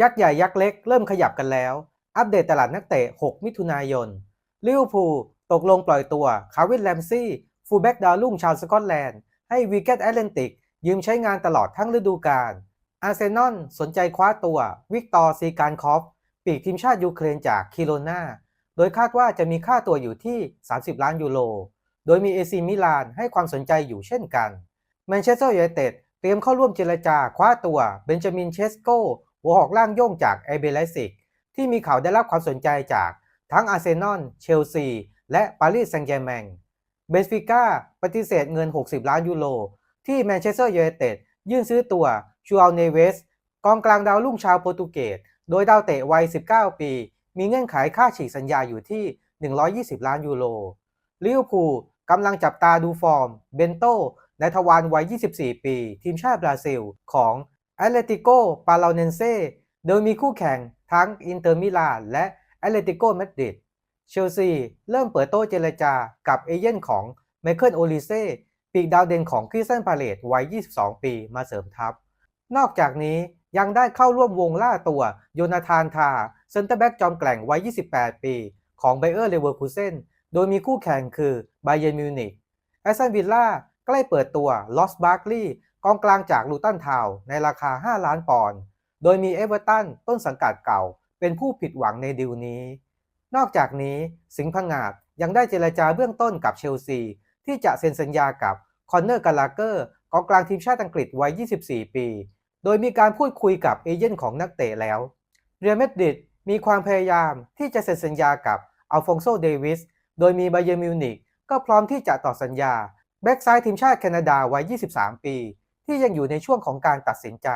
ยักษ์ใหญ่ยักษ์เล็กเริ่มขยับกันแล้ว อัปเดตตลาดนักเตะ 6 มิถุนายน ลิเวอร์พูลตกลงปล่อยตัวคาร์วินแลมซี่ ฟูลแบ็กดาวรุ่งชาวสกอตแลนด์ ให้วีเกตแอตแลนติก ยืมใช้งานตลอดทั้งฤดูกาล อาร์เซนอลสนใจคว้าตัว วิกตอร์ซีการคอฟ ปีกทีมชาติยูเครนจากคิโรนาโดยคาดว่าจะมีค่าตัวอยู่ที่ 30 ล้านยูโร โดยมีเอซีมิลานให้ความสนใจอยู่เช่นกัน แมนเชสเตอร์ยูไนเต็ดเตรียมเข้าร่วมเจรจาคว้าตัวเบนจามินเชสโก หัวหอกล่างโย่งจากเอเบไลซิกที่มีข่าวได้รับความสนใจจากทั้งอาร์เซนอล เชลซี และปารีสแซงต์แชร์แมง เบนฟิก้าปฏิเสธเงิน 60 ล้านยูโร ที่แมนเชสเตอร์ยูไนเต็ดยื่นซื้อตัวชูอัลเนเวส กองกลางดาวรุ่งชาวโปรตุเกส โดยดาวเตะวัย 19 ปี มีเงื่อนไขค่าฉีกสัญญาอยู่ที่ 120 ล้านยูโร ลิเวอร์พูลกำลังจับตาดูฟอร์ม เบนโตในทวารวัย 24 ปี ทีมชาติบราซิล ของ แอตเลติโกปาลาเนเซโดยมีคู่แข่งทั้งอินเตอร์มิลานและแอตเลติโกมาดริดเชลซีเริ่มเปิดโต๊ะเจรจากับเอเย่นของไมเคิลโอลิเซ่ปีกดาวเด่นของคริสตันพาเลตวัย 22 ปีมาเสริมทัพ นอกจากนี้ยังได้เข้าร่วมวงล่าตัวโยนาธานทาเซนเตอร์แบ็กจอมแกร่งวัย 28 ปี ของไบเออร์เลเวอร์คูเซนโดยมีคู่แข่งคือไบเยนมิวนิกแอสตันวิลล่าใกล้เปิดตัวลอสบาร์กลีย์ กองกลางจากลูตันทาวในราคา 5 ล้านปอนด์ โดยมีเอเวอร์ตันต้นสังกัดเก่า เป็นผู้ผิดหวังในดีลนี้ นอกจากนี้สิงห์พงาดยังได้เจรจาเบื้องต้นกับเชลซี ที่จะเซ็นสัญญากับคอนเนอร์กาลาเกอร์กองกลางทีมชาติอังกฤษวัย 24 ปี โดยมีการพูดคุยกับเอเย่นของนักเตะแล้ว เรียลเมดริดมีความพยายามที่จะเซ็นสัญญากับอัลฟองโซ เดวิส โดยมีไบเยอร์มิวนิกก็พร้อมที่จะต่อสัญญา แบ็กซ้ายทีมชาติแคนาดาวัย 23 ปี ที่ยังอยู่ในช่วงของการตัดสินใจ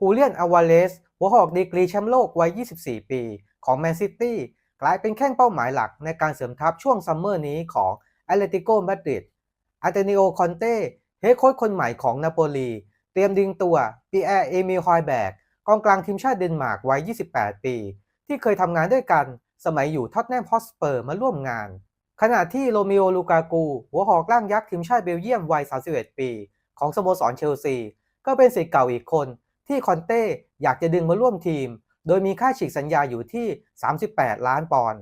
ฮูเลียนอาวาเลสหัวหอกดีกรีแชมป์โลกวัย 24 ปีของแมนซิตี้กลายเป็นแข้งเป้าหมายหลักในการเสริมทัพช่วงซัมเมอร์นี้ของแอตเลติโกมาดริดอาเตนิโอคอนเต้เฮดโค้ชคนใหม่ของนาโปลี เตรียมดึงตัวปีแอร์เอมิลฮอยแบกกองกลางทีมชาติเดนมาร์กวัย 28 ปี ที่เคยทำงานด้วยกันสมัยอยู่ท็อตแนมฮอสเปอร์มาร่วมงาน ขณะที่โรมิโอลูกากู หัวหอกล่างยักษ์ทีมชาติเบลเยียมวัย 31 ปี ของสโมสรเชลซี ก็เป็นสิทธิ์เก่าอีกคนที่คอนเต้อยากจะดึงมาร่วมทีม โดยมีค่าฉีกสัญญาอยู่ที่ 38 ล้านปอนด์